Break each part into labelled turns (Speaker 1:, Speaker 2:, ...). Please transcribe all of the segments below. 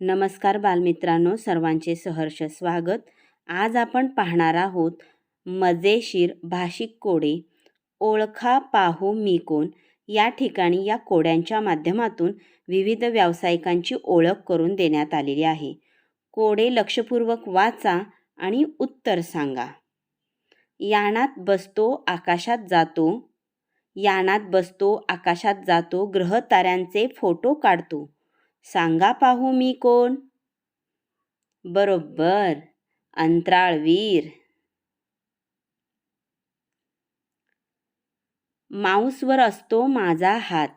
Speaker 1: नमस्कार बालमित्रांनो सर्वांचे सहर्ष स्वागत. आज आपण पाहणार आहोत मजेशीर भाषिक कोडे ओळखा पाहू मी कोण? या ठिकाणी या कोड्यांच्या माध्यमातून विविध व्यावसायिकांची ओळख करून देण्यात आलेली आहे. कोडे लक्षपूर्वक वाचा आणि उत्तर सांगा. यानात बसतो आकाशात जातो. यानात बसतो आकाशात जातो ग्रहताऱ्यांचे फोटो काढतो. सांगा पाहू मी कोण? बरोबर अंतराळवीर माऊसवर असतो माझा हात.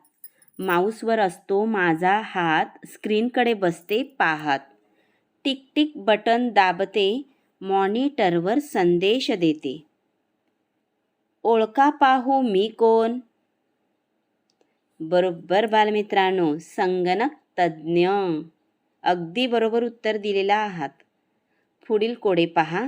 Speaker 1: माऊसवर असतो माझा हात. स्क्रीनकडे बसते पाहात. टिक टिक बटन दाबते. मॉनिटरवर संदेश देते. ओळखा पाहू मी कोण? बरोबर बालमित्रांनो संगणक तज्ज्ञ. अगदी बरोबर उत्तर दिलेलं आहात. पुढील कोडे पहा.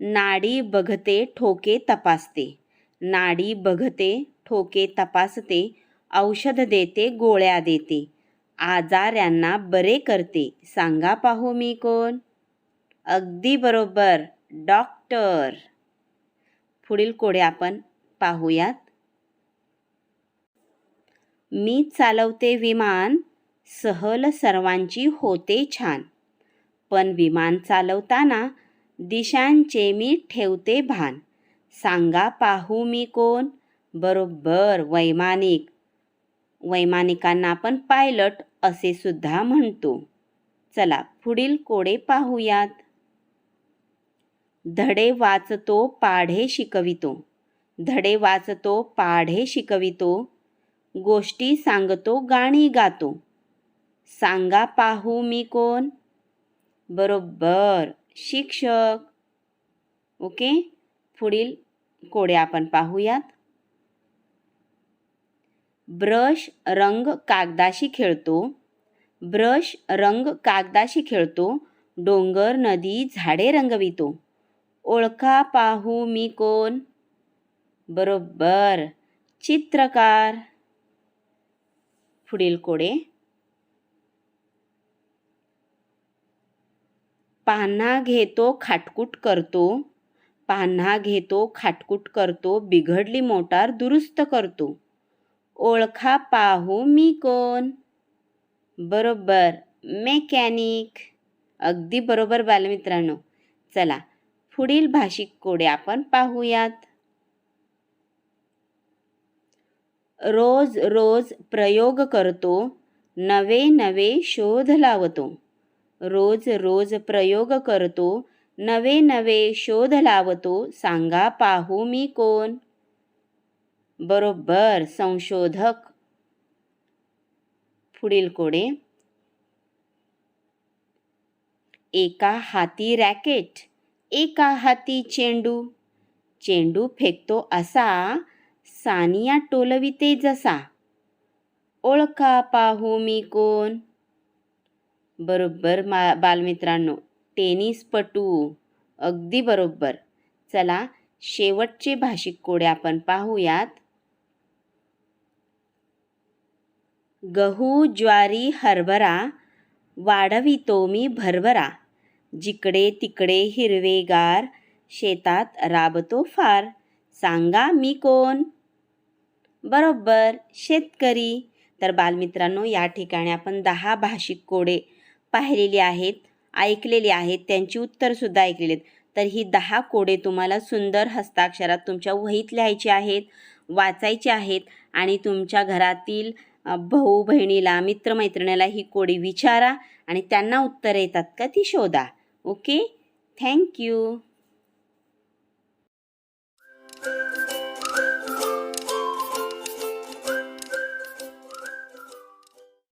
Speaker 1: नाडी बघते ठोके तपासते. नाडी बघते ठोके तपासते. औषध देते गोळ्या देते. आजाऱ्यांना बरे करते. सांगा पाहू मी कोण? अगदी बरोबर. डॉक्टर. पुढील कोडे आपण पाहूयात. मी चालवते विमान. सहल सर्वांची होते छान. पण विमान चालवताना दिशांचे मी ठेवते भान. सांगा पाहू मी कोण? बरोबर वैमानिक. वैमानिकांना आपण पायलट असे सुद्धा म्हणतो. चला पुढील कोडे पाहूयात. धडे वाचतो पाढे शिकवितो. धडे वाचतो पाढे शिकवितो. गोष्टी सांगतो गाणी गातो. सांगा पाहू मी कोण? बरोबर शिक्षक. ओके पुढील कोडे आपण पाहूयात. ब्रश रंग कागदाशी खेळतो. ब्रश रंग कागदाशी खेळतो. डोंगर नदी झाडे रंगवितो. ओळखा पाहू मी कोण? बरोबर चित्रकार. पुढील कोडे. पान्हा घेतो खाटकूट करतो. पान्हा घेतो खाटकूट करतो बिघडली मोटार दुरुस्त करतो. ओळखा पाहू मी कोण? बरोबर मेकॅनिक. अगदी बरोबर बालमित्रांनो. चला पुढील भाषिक कोडे आपण पाहूयात. रोज रोज प्रयोग करतो नवे नवे शोध लावतो. रोज रोज प्रयोग करतो नवे नवे शोध लावतो सांगा पाहू मी कोण? बरोबर संशोधक. पुढील कोडे. एका हाती रॅकेट एका हाती चेंडू. चेंडू फेकतो असा सानिया टोलविते जसा. ओळखा पाहू मी कोण? बरोबर मा बालमित्रांनो टेनिसपटू अगदी बरोबर. चला शेवटचे भाषिक कोडे आपण पाहूयात. गहू ज्वारी हरभरा वाढवितो मी भरभरा. जिकडे तिकडे हिरवेगार शेतात राबतो फार. सांगा मी कोण? बरोबर. शेतकरी. तर बालमित्रांनो या ठिकाणी आपण दहा भाषिक कोडे पाहिलेली आहेत ऐकलेली आहेत त्यांची उत्तरसुद्धा ऐकलेली आहेत. तर ही दहा कोडे तुम्हाला सुंदर हस्ताक्षरात तुमच्या वहीत लिहायची आहेत वाचायची आहेत आणि तुमच्या घरातील भाऊ बहिणीला मित्रमैत्रिणीला ही कोडी विचारा आणि त्यांना उत्तर येतात का ती शोधा. ओके? Thank you.